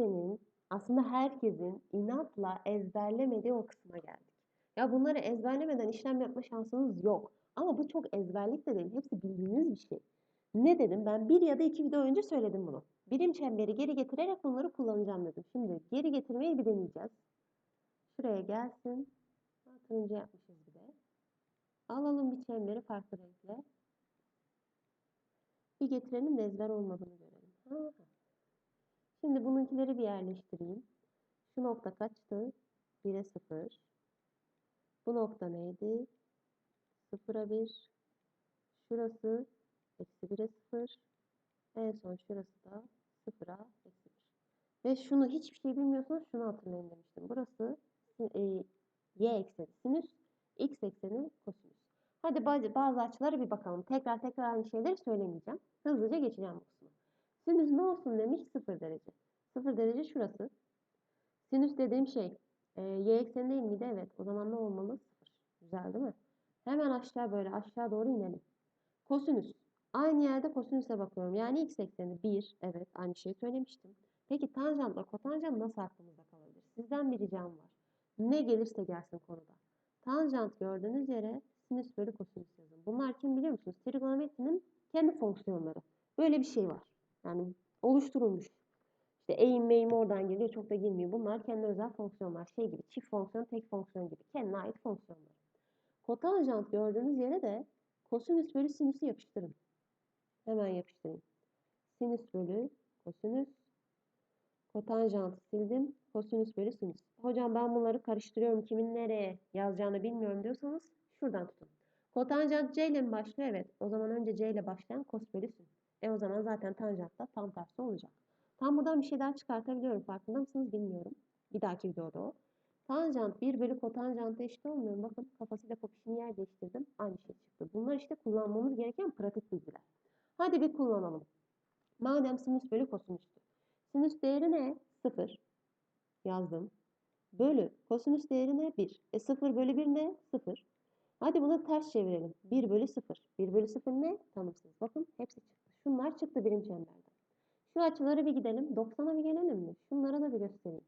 kimsenin aslında herkesin inatla ezberlemediği o kısma geldik. Ya bunları ezberlemeden işlem yapma şansınız yok. Ama bu çok ezberlik de değil. Hepsi bildiğiniz bir şey. Ne dedim? Ben bir ya da iki video önce söyledim bunu. Birim çemberi geri getirerek bunları kullanacağım dedim. Şimdi geri getirmeyi bir deneyeceğiz. Şuraya gelsin. Turuncu yapmışız bir de. Alalım bir çemberi farklı renkle. Bir getirelim de ezber olmadığını görelim. Ha. Şimdi bununkileri bir yerleştireyim. Şu nokta kaçtı? 1'e 0. Bu nokta neydi? 0'a 1. Şurası eksi 1'e 0. En son şurası da 0'a eksi 1. Ve şunu hiçbir şey bilmiyorsanız şunu hatırlayın demiştim. Burası e, y ekseni sinüs, x ekseni kosinüs. Hadi bazı, bazı açılara bir bakalım. Tekrar tekrar aynı şeyleri söylemeyeceğim. Hızlıca geçeceğim bu. Sinüs ne olsun demiş 0 derece. 0 derece şurası. Sinüs dediğim şey e, y ekseni miydi? Evet. O zaman ne olmalı? 0. Güzel değil mi? Hemen aşağı böyle aşağı doğru inelim. Kosinüs. Aynı yerde kosinüse bakıyorum. Yani x ekseni 1. Evet aynı şeyi söylemiştim. Peki tanjantla kotanjant nasıl aklımızda kalabilir? Sizden bir ricam var. Ne gelirse gelsin konuda. Tanjant gördüğünüz yere sinüs bölü kosinüs yazın. Bunlar kim biliyor musunuz? Trigonometrinin kendi fonksiyonları. Böyle bir şey var. Yani oluşturulmuş. İşte eğim meyim oradan geliyor çok da girmiyor. Bunlar kendi özel fonksiyonlar. Şey gibi çift fonksiyon tek fonksiyon gibi. Kendine ait fonksiyonlar. Kotanjant gördüğünüz yere de kosinüs bölü sinüsü yapıştırın. Hemen yapıştırayım. Sinüs bölü kosinüs. Kotanjantı sildim. Kosinüs bölü sinüs. Hocam ben bunları karıştırıyorum. Kimin nereye yazacağını bilmiyorum diyorsanız şuradan tutun. Kotanjant C ile mi başlıyor? Evet. O zaman önce C ile başlayan kos bölü sin. E o zaman zaten tanjant tam tersi olacak. Tam buradan bir şey daha çıkartabiliyorum. Farkında mısınız bilmiyorum. Bir dahaki videoda o. Tanjant 1 bölü kotanjanta eşit olmuyor mu? Bakın kafasıyla popişini yer değiştirdim. Aynı şey çıktı. Bunlar işte kullanmamız gereken pratik bilgiler. Hadi bir kullanalım. Madem sinüs bölü kosinüstü. Sinüs değeri ne? 0. Yazdım. Bölü kosinüs değeri ne? 1. E 0 bölü 1 ne? 0. Hadi bunu ters çevirelim. 1 bölü 0. 1 bölü 0 ne? Tanımsız. Bakın hepsi çıktı. Şunlar çıktı birim çemberden. Şu açılara bir gidelim. 90'a bir gelelim mi? Şunlara da bir göstereyim.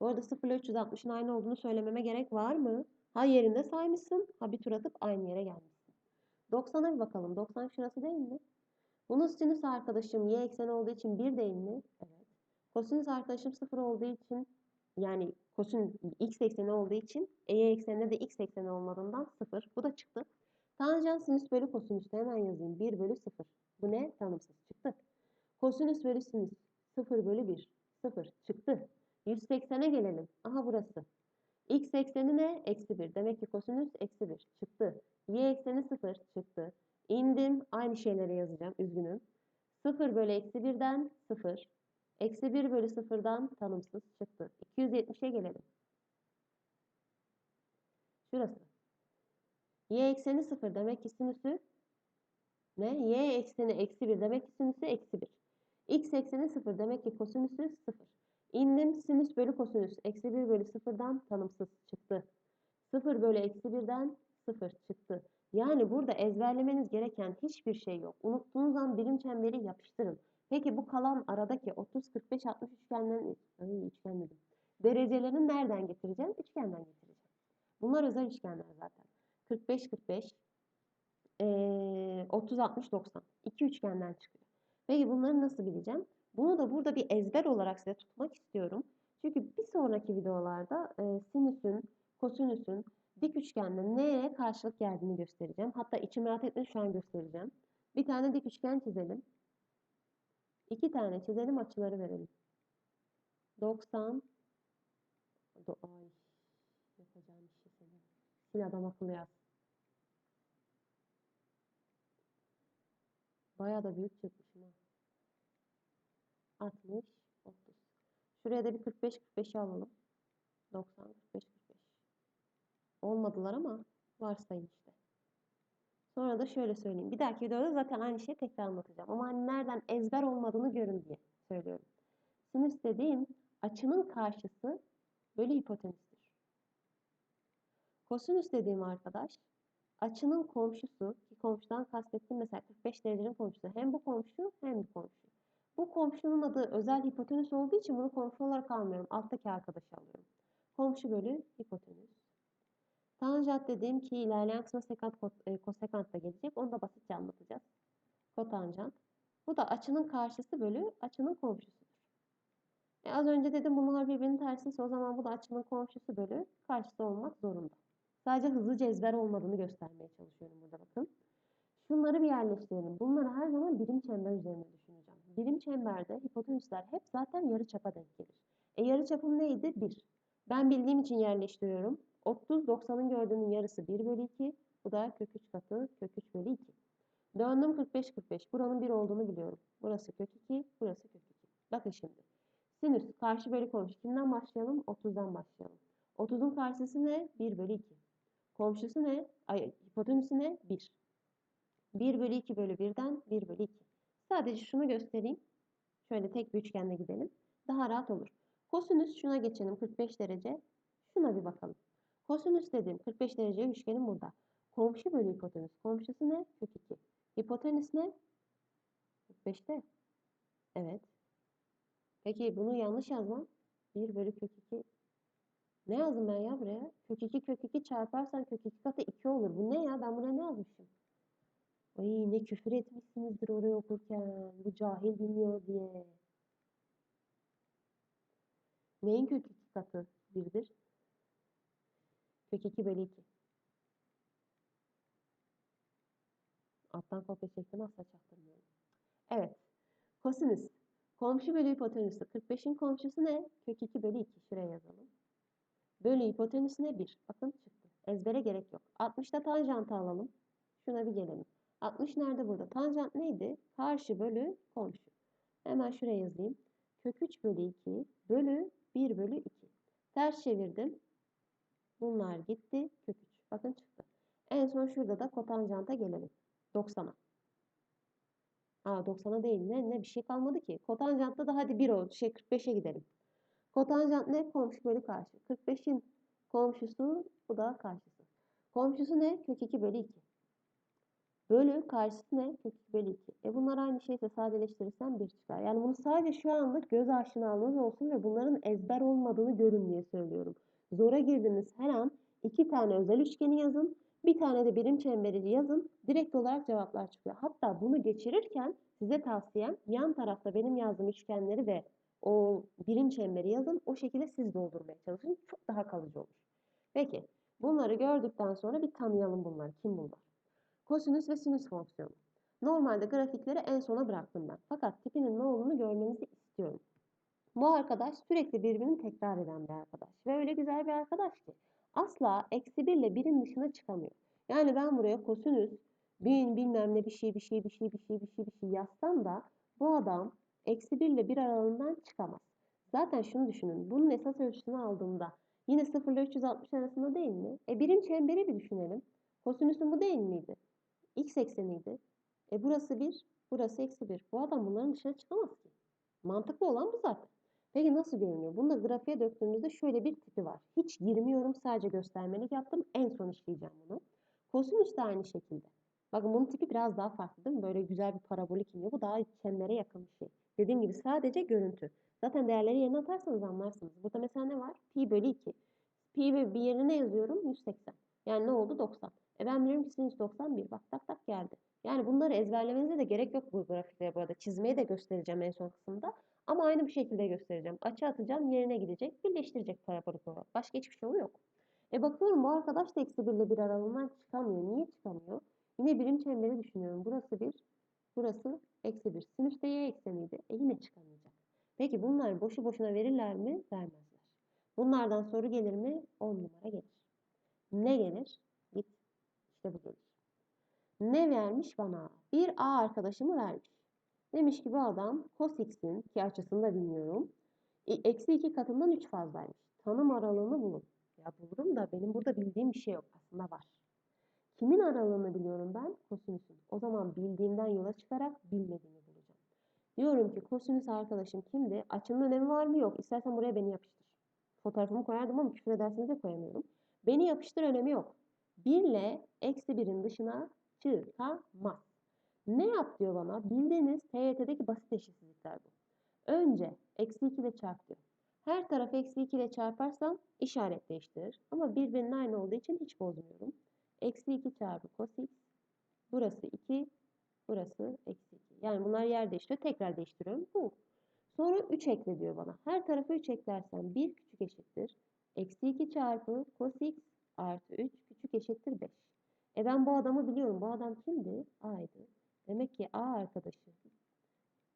Bu arada 0 ile 360'ın aynı olduğunu söylememe gerek var mı? Ha yerinde saymışsın. Ha bir tur atıp aynı yere gelmişsin. 90'a bir bakalım. 90 şurası değil mi? Bunun sinüs arkadaşım y ekseni olduğu için 1 değil mi? Evet. Kosinüs arkadaşım 0 olduğu için yani kosinüs x ekseni olduğu için e, y ekseninde de x ekseni olmadığından 0. Bu da çıktı. Tanjant sinüs bölü kosinüste hemen yazayım. 1 bölü 0. Bu ne? Tanımsız çıktı. Kosinüs bölü sinüs 0 bölü 1. 0 çıktı. 180'e gelelim. Aha burası. X ekseni ne? Eksi 1. Demek ki kosinüs eksi 1. Çıktı. Y ekseni 0 çıktı. İndim. Aynı şeyleri yazacağım. Üzgünüm. 0 bölü eksi 1'den 0. Eksi 1 bölü 0'dan tanımsız çıktı. 270'e gelelim. Şurası. Y ekseni 0 demek ki sinüsü ne? Y ekseni eksi 1 demek ki sinüsü eksi 1. X ekseni 0 demek ki kosinüsü 0. İndim sinüs bölü kosinüs. Eksi 1 bölü 0'dan tanımsız çıktı. 0 bölü eksi 1'den 0 çıktı. Yani burada ezberlemeniz gereken hiçbir şey yok. Unuttuğunuz an birim çemberi yapıştırın. Peki bu kalan aradaki 30, 45, 60 üçgenlerin, ay üçgen dedim. Derecelerini nereden getireceğim? Üçgenden getireceğim. Bunlar özel üçgenler zaten. 45, 45, ee, 30, 60, 90. İki üçgenden çıkıyor. Peki bunları nasıl bileceğim? Bunu da burada bir ezber olarak size tutmak istiyorum. Çünkü bir sonraki videolarda e, sinüsün, kosinüsün dik üçgende neye karşılık geldiğini göstereceğim. Hatta içim rahat etmedi şu an göstereceğim. Bir tane dik üçgen çizelim. İki tane çizelim açıları verelim. 90 Do Ay yapacağım bir şey adam akıllı yaz. Bayağı da büyük çıkmışım ha. 60, 30. Şuraya da bir 45, 45'i alalım. 90, 45, 45. Olmadılar ama varsayın işte. Sonra da şöyle söyleyeyim. Bir dahaki videoda zaten aynı şeyi tekrar anlatacağım. Ama hani nereden ezber olmadığını görün diye söylüyorum. Sinüs dediğim açının karşısı bölü hipotenüstür. Kosinüs dediğim arkadaş açının komşusu ki komşudan kastettiğim mesela 45 derecenin komşusu hem bu komşu hem bu komşu. Bu komşunun adı özel hipotenüs olduğu için bunu komşu olarak almıyorum. Alttaki arkadaşı alıyorum. Komşu bölü hipotenüs. Tanjant dediğim ki ilerleyen kısma sekant, e, kosekant da gelecek. Onu da basitçe anlatacağız. Kotanjant. Bu da açının karşısı bölü açının komşusudur. E az önce dedim bunlar birbirinin tersiyse o zaman bu da açının komşusu bölü karşısı olmak zorunda. Sadece hızlıca ezber olmadığını göstermeye çalışıyorum burada bakın. Şunları bir yerleştirelim. Bunları her zaman birim çember üzerinde düşüneceğim. Birim çemberde hipotenüsler hep zaten yarıçapa denk gelir. E yarıçapım neydi? 1. Ben bildiğim için yerleştiriyorum. 30, 90'ın gördüğünün yarısı 1 bölü 2. Bu da kök 3 katı kök 3 bölü 2. Döndüm 45, 45. Buranın 1 olduğunu biliyorum. Burası kök 2, burası kök 2. Bakın şimdi. Sinüs karşı bölü komşu. Kimden başlayalım? 30'dan başlayalım. 30'un karşısı ne? 1 bölü 2. Komşusu ne? Ay, hipotenüsü ne? 1. 1 bölü 2 bölü 1'den 1 bölü 2. Sadece şunu göstereyim. Şöyle tek bir üçgende gidelim. Daha rahat olur. Kosinüs şuna geçelim 45 derece. Şuna bir bakalım. Kosinüs dedim 45 derece üçgenim burada. Komşu bölü hipotenüs. Komşusu ne? Kök 2. Hipotenüs ne? 45'te. Evet. Peki bunu yanlış yazmam. 1 bölü kök 2. Ne yazdım ben ya buraya? Kök 2 kök 2 çarparsan kök 2 katı 2 olur. Bu ne ya? Ben buraya ne yazmışım? Ay ne küfür etmişsinizdir oraya okurken. Bu cahil bilmiyor diye. Neyin kök 2 katı 1'dir? Kök 2 bölü 2. Alttan kopya çektim asla çaktırmıyorum. Evet. Kosinüs. Komşu bölü hipotenüsü. 45'in komşusu ne? Kök 2 bölü 2. Şuraya yazalım. Bölü hipotenüsü ne? 1. Bakın çıktı. Ezbere gerek yok. 60'ta tanjantı alalım. Şuna bir gelelim. 60 nerede burada? Tanjant neydi? Karşı bölü komşu. Hemen şuraya yazayım. Kök 3 bölü 2 bölü 1 bölü 2. Ters çevirdim. Bunlar gitti. Kök 3. Bakın çıktı. En son şurada da kotanjanta gelelim. 90'a. Aa 90'a değil ne? Ne bir şey kalmadı ki. Kotanjantta da hadi 1 oldu. Şey 45'e gidelim. Kotanjant ne? Komşu bölü karşı. 45'in komşusu bu da karşısı. Komşusu ne? Kök 2 bölü 2. Bölü karşısı ne? Kök 2 bölü 2. E bunlar aynı şeyse sadeleştirirsem 1 çıkar. Yani bunu sadece şu anlık göz aşinalığınız olsun ve bunların ezber olmadığını görün diye söylüyorum. Zora girdiğiniz her an iki tane özel üçgeni yazın. Bir tane de birim çemberi yazın. Direkt olarak cevaplar çıkıyor. Hatta bunu geçirirken size tavsiyem yan tarafta benim yazdığım üçgenleri ve o birim çemberi yazın. O şekilde siz doldurmaya çalışın. Çok daha kalıcı olur. Peki bunları gördükten sonra bir tanıyalım bunları. Kim bunlar? Kosinüs ve sinüs fonksiyonu. Normalde grafikleri en sona bıraktım ben. Fakat tipinin ne olduğunu görmenizi istiyorum. Bu arkadaş sürekli birbirini tekrar eden bir arkadaş. Ve öyle güzel bir arkadaş ki asla eksi 1 ile 1'in dışına çıkamıyor. Yani ben buraya kosinüs, bin bilmem ne bir şey bir şey bir şey bir şey bir şey bir şey yazsam da bu adam eksi 1 ile 1 aralığından çıkamaz. Zaten şunu düşünün. Bunun esas ölçüsünü aldığımda yine 0 ile 360 arasında değil mi? E birim çemberi bir düşünelim. Kosinüsün bu değil miydi? X ekseniydi. E burası 1, burası eksi 1. Bu adam bunların dışına çıkamaz ki. Mantıklı olan bu zaten. Peki nasıl görünüyor? Bunu da grafiğe döktüğümüzde şöyle bir tipi var. Hiç girmiyorum sadece göstermelik yaptım. En son işleyeceğim bunu. Kosinüs de aynı şekilde. Bakın bunun tipi biraz daha farklı değil mi? Böyle güzel bir parabolik iniyor. Bu daha çembere yakın bir şey. Dediğim gibi sadece görüntü. Zaten değerleri yerine atarsanız anlarsınız. Burada mesela ne var? Pi bölü 2. Pi ve bir yerine yazıyorum 180. Yani ne oldu? 90. E ben biliyorum ki sinüs 91. Bak tak tak geldi. Yani bunları ezberlemenize de gerek yok bu grafikleri bu arada. Çizmeye de göstereceğim en son kısımda. Ama aynı bir şekilde göstereceğim. Açı atacağım yerine gidecek. Birleştirecek parabolik olarak. Başka hiçbir şey yok. E bakıyorum bu arkadaş da eksi 1 ile 1 aralığından çıkamıyor. Niye çıkamıyor? Yine birim çemberi düşünüyorum. Burası 1. Burası eksi 1. Sinüs y ekseniydi. E yine çıkamayacak. Peki bunlar boşu boşuna verirler mi? Vermezler. Bunlardan soru gelir mi? 10 numara gelir. Ne gelir? Git. İşte bu gelir. Ne vermiş bana? Bir A arkadaşımı vermiş. Demiş ki bu adam cos x'in ki açısını da bilmiyorum. e, Eksi 2 katından 3 fazlaymış. Tanım aralığını bulun. Ya bulurum da benim burada bildiğim bir şey yok. Aslında var. Kimin aralığını biliyorum ben? Kosinüsün. O zaman bildiğimden yola çıkarak bilmediğimi bulacağım. Diyorum ki kosinüs arkadaşım kimdi? Açının önemi var mı? Yok. İstersen buraya beni yapıştır. Fotoğrafımı koyardım ama küfür ederseniz de koyamıyorum. Beni yapıştır önemi yok. 1 ile eksi 1'in dışına çıkamaz. Ne yap diyor bana? Bildiğiniz TYT'deki basit eşitsizlikler bu. Önce eksi 2 ile çarp diyor. Her tarafı eksi 2 ile çarparsam işaret değiştirir. Ama birbirinin aynı olduğu için hiç bozmuyorum. Eksi 2 çarpı cos x. Burası 2. Burası eksi 2. Yani bunlar yer değiştiriyor. Tekrar değiştiriyorum. Bu. Sonra 3 ekle diyor bana. Her tarafı 3 eklersem 1 küçük eşittir. Eksi 2 çarpı cos x artı 3 küçük eşittir 5. E ben bu adamı biliyorum. Bu adam kimdi? A'ydı. Demek ki A arkadaşı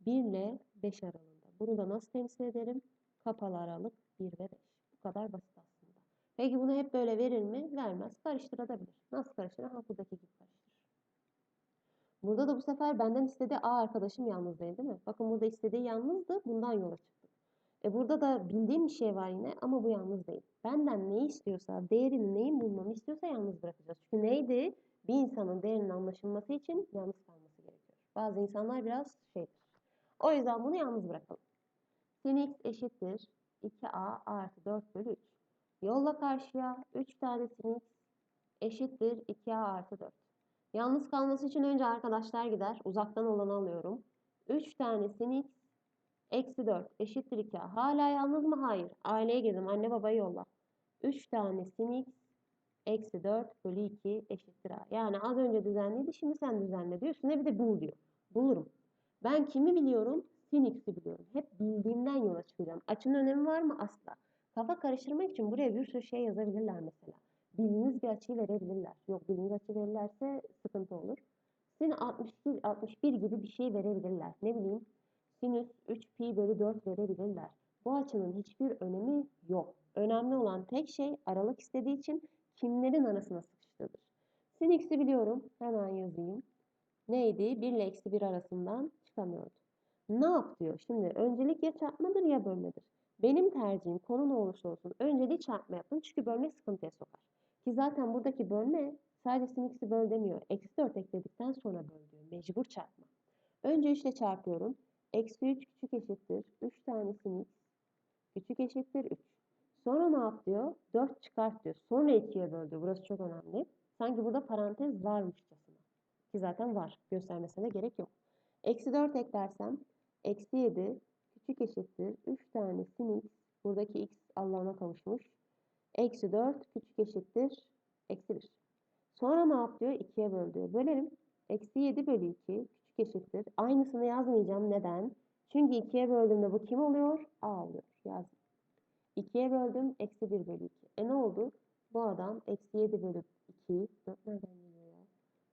1 ile 5 aralığında. Bunu da nasıl temsil ederim? Kapalı aralık 1 ve 5. Bu kadar basit. Peki bunu hep böyle verir mi? Vermez. Karıştırabilir. Nasıl karıştırır? Ha buradaki gibi karıştırır. Burada da bu sefer benden istediği A arkadaşım yalnız değil değil mi? Bakın burada istediği yalnızdı. Bundan yola çıktık. E burada da bildiğim bir şey var yine ama bu yalnız değil. Benden ne istiyorsa, değerini neyin bulmamı istiyorsa yalnız bırakacağız. Çünkü neydi? Bir insanın değerinin anlaşılması için yalnız kalması gerekiyor. Bazı insanlar biraz şeydir. O yüzden bunu yalnız bırakalım. sin x eşittir 2a artı 4 bölü 3. Yolla karşıya 3 tane sin x eşittir 2a artı 4. Yalnız kalması için önce arkadaşlar gider. Uzaktan olanı alıyorum. 3 tane sin x eksi 4 eşittir 2a. Hala yalnız mı? Hayır. Aileye girdim. Anne babayı yolla. 3 tane sin x eksi 4 bölü 2 eşittir a. Yani az önce düzenliydi. Şimdi sen düzenle diyor. Üstüne bir de bul diyor. Bulurum. Ben kimi biliyorum? Sin biliyorum. Hep bildiğimden yola çıkacağım. Açının önemi var mı? Asla. Kafa karıştırmak için buraya bir sürü şey yazabilirler mesela. Bildiğiniz bir açıyı verebilirler. Yok bildiğiniz açı verirlerse sıkıntı olur. Sin 61, 61 gibi bir şey verebilirler. Ne bileyim sinüs 3 pi bölü 4 verebilirler. Bu açının hiçbir önemi yok. Önemli olan tek şey aralık istediği için kimlerin arasına sıkıştırılır. Sin x'i biliyorum. Hemen yazayım. Neydi? 1 ile eksi 1 arasından çıkamıyordu. Ne yap diyor? Şimdi öncelik ya çarpmadır ya bölmedir. Benim tercihim konu ne olursa olsun önceliği çarpma yapın çünkü bölme sıkıntıya sokar. Ki zaten buradaki bölme sadece sin x'i böl demiyor. Eksi 4 ekledikten sonra böl diyor. Mecbur çarpma. Önce 3 ile çarpıyorum. Eksi 3 küçük eşittir. 3 tane sin x küçük eşittir 3. Sonra ne yap diyor? 4 çıkart diyor. Sonra 2'ye böldü. Burası çok önemli. Sanki burada parantez varmışçasına. Ki zaten var. Göstermesine gerek yok. Eksi 4 eklersem eksi 7 küçük eşittir. 3 tane sin x. Buradaki x Allah'ına kavuşmuş. Eksi 4 küçük eşittir. Eksi 1. Sonra ne yap diyor? 2'ye böl. Bölerim. Eksi 7 bölü 2 küçük eşittir. Aynısını yazmayacağım. Neden? Çünkü 2'ye böldüğümde bu kim oluyor? A oluyor. Yazdım. 2'ye böldüm. Eksi 1 bölü 2. E ne oldu? Bu adam eksi 7 bölü 2. 4 nereden geliyor ya?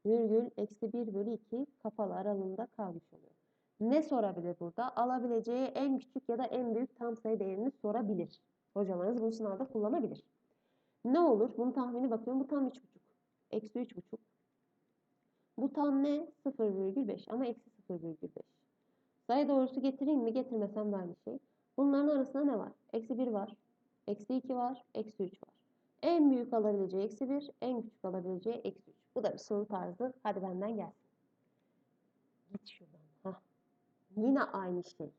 Virgül eksi 1 bölü 2 kapalı aralığında kalmış oluyor. Ne sorabilir burada? Alabileceği en küçük ya da en büyük tam sayı değerini sorabilir. Hocalarınız bunu sınavda kullanabilir. Ne olur? Bunun tahmini bakıyorum. Bu tam 3,5. Eksi 3,5. Bu tam ne? 0,5 ama eksi 0,5. Sayı doğrusu getireyim mi? Getirmesem de aynı şey. Bunların arasında ne var? Eksi 1 var. Eksi 2 var. Eksi 3 var. En büyük alabileceği eksi 1. En küçük alabileceği eksi 3. Bu da bir soru tarzı. Hadi benden gelsin. Git şuradan. Yine aynı şey.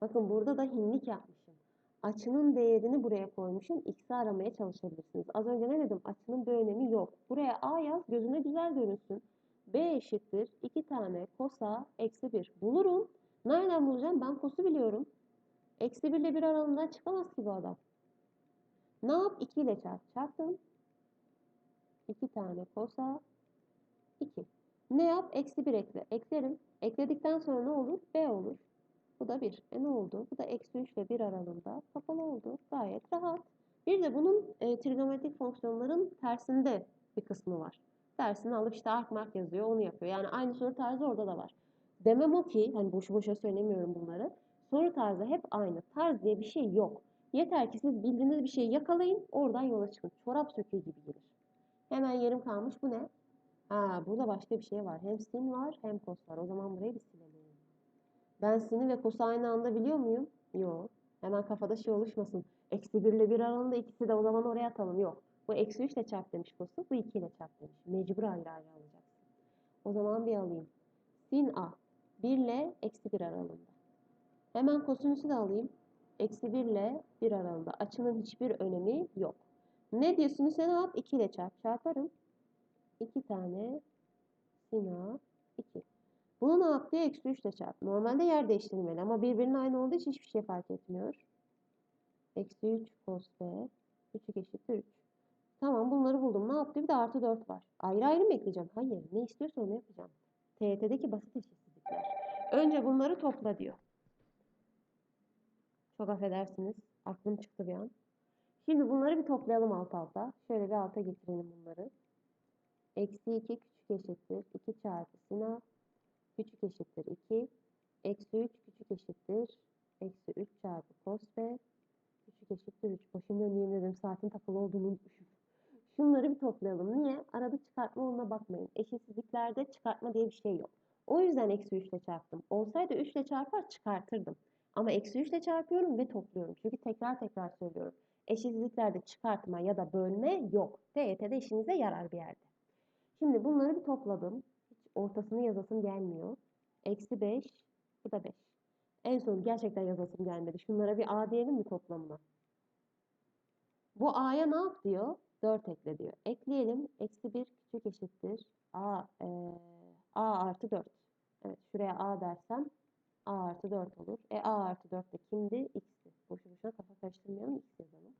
Bakın burada da hinlik yapmışım. Açının değerini buraya koymuşum. X'i aramaya çalışabilirsiniz. Az önce ne dedim? Açının bir önemi yok. Buraya A yaz. Gözüne güzel görünsün. B eşittir. 2 tane kosa eksi 1. Bulurum. Nereden bulacağım? Ben kosu biliyorum. Eksi 1 ile 1 aralığından çıkamaz ki bu adam. Ne yap? 2 ile çarp. Çarptım. 2 tane kosa 2. Ne yap? Eksi 1 ekle. Eklerim. Ekledikten sonra ne olur? B olur. Bu da 1. E ne oldu? Bu da eksi 3 ile 1 aralığında kapalı oldu. Gayet rahat. Bir de bunun e, trigonometrik fonksiyonların tersinde bir kısmı var. Dersini alıp işte ark mark yazıyor onu yapıyor. Yani aynı soru tarzı orada da var. Demem o ki hani boşu boşa söylemiyorum bunları. Soru tarzı hep aynı. Tarz diye bir şey yok. Yeter ki siz bildiğiniz bir şeyi yakalayın oradan yola çıkın. Çorap söküğü gibi gelir. Hemen yarım kalmış. Bu ne? Ha burada başka bir şey var. Hem sin var hem kos var. O zaman burayı bir silelim. Ben sin'i ve kos'u aynı anda biliyor muyum? Yok. Hemen kafada şey oluşmasın. Eksi 1 ile 1 aralığında ikisi de o zaman oraya atalım. Yok. Bu eksi 3 ile çarp demiş kos'u. Bu 2 ile çarp demiş. Mecbur ayrı alacaksın. O zaman bir alayım. Sin a. 1 ile eksi 1 aralığında. Hemen kosinüsü de alayım. Eksi 1 ile 1 aralığında. Açının hiçbir önemi yok. Ne diyor sinüse ne yap? 2 ile çarp. Çarparım. 2 tane sin a 2. Bunu ne yap diye eksi 3 ile çarp. Normalde yer değiştirmeli ama birbirinin aynı olduğu için hiçbir şey fark etmiyor. Eksi 3 cos b. 3 eşittir 3. Tamam bunları buldum. Ne yaptı? Bir de artı 4 var. Ayrı ayrı mı ekleyeceğim? Hayır. Ne istiyorsa onu yapacağım. TYT'deki basit eşitsizlikler. Önce bunları topla diyor. Çok affedersiniz. Aklım çıktı bir an. Şimdi bunları bir toplayalım alt alta. Şöyle bir alta getirelim bunları. Eksi 2 küçük eşittir. 2 çarpı sin A. Küçük eşittir 2. Eksi 3 küçük eşittir. Eksi 3 çarpı cos B. Küçük eşittir 3. Başım döndü yemin ederim saatin takılı olduğunu unutmuşum. Şunları bir toplayalım. Niye? Arada çıkartma oluna bakmayın. Eşitsizliklerde çıkartma diye bir şey yok. O yüzden eksi 3 ile çarptım. Olsaydı 3 ile çarpar çıkartırdım. Ama eksi 3 ile çarpıyorum ve topluyorum. Çünkü tekrar tekrar söylüyorum. Eşitsizliklerde çıkartma ya da bölme yok. TYT'de işinize yarar bir yerde. Şimdi bunları bir topladım. Hiç ortasını yazasım gelmiyor. Eksi 5. Bu da 5. En son gerçekten yazasım gelmedi. Şunlara bir A diyelim mi toplamına? Bu A'ya ne yap diyor? 4 ekle diyor. Ekleyelim. Eksi 1 küçük eşittir. A, e, A artı 4. Evet şuraya A dersem A artı 4 olur. E A artı 4 de kimdi? X'ti. Boşu boşuna kafa karıştırmayalım. X yazalım.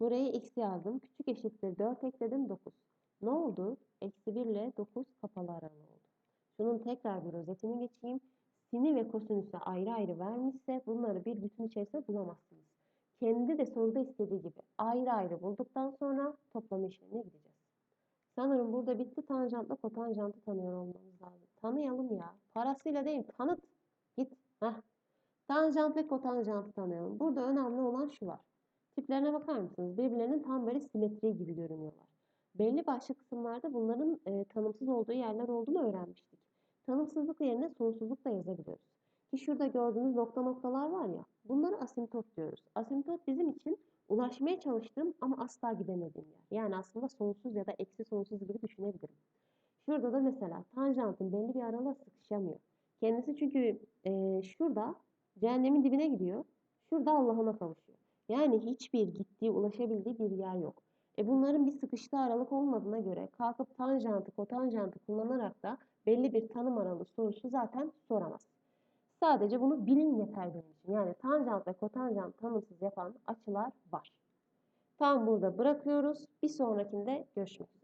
Buraya X yazdım. Küçük eşittir 4 ekledim 9. Ne oldu? Eksi 1 ile 9 kapalı aralığı oldu. Şunun tekrar bir özetini geçeyim. Sini ve kosinüsü ayrı ayrı vermişse bunları bir bütün içerisinde bulamazsınız. Kendi de soruda istediği gibi ayrı ayrı bulduktan sonra toplama işlemine gideceğiz. Sanırım burada bitti tanjantla kotanjantı tanıyor olmamız lazım. Tanıyalım ya. Parasıyla değil tanıt. Git. Heh. Tanjant ve kotanjantı tanıyalım. Burada önemli olan şu var. Tiplerine bakar mısınız? Birbirlerinin tam böyle simetri gibi görünüyorlar. Belli başlı kısımlarda bunların e, tanımsız olduğu yerler olduğunu öğrenmiştik. Tanımsızlık yerine sonsuzluk da yazabiliyoruz. Ki şurada gördüğünüz nokta noktalar var ya, bunları asimptot diyoruz. Asimptot bizim için ulaşmaya çalıştığım ama asla gidemediğim yer. Yani aslında sonsuz ya da eksi sonsuz gibi düşünebilirim. Şurada da mesela tanjantın belli bir aralığa sıkışamıyor. Kendisi çünkü e, şurada cehennemin dibine gidiyor. Şurada Allah'ına kavuşuyor. Yani hiçbir gittiği, ulaşabildiği bir yer yok. E bunların bir sıkıştığı aralık olmadığına göre kalkıp tanjantı, kotanjantı kullanarak da belli bir tanım aralığı sorusu zaten soramaz. Sadece bunu bilin yeter benim için. Yani tanjant ve kotanjant tanımsız yapan açılar var. Tam burada bırakıyoruz. Bir sonrakinde görüşmek üzere.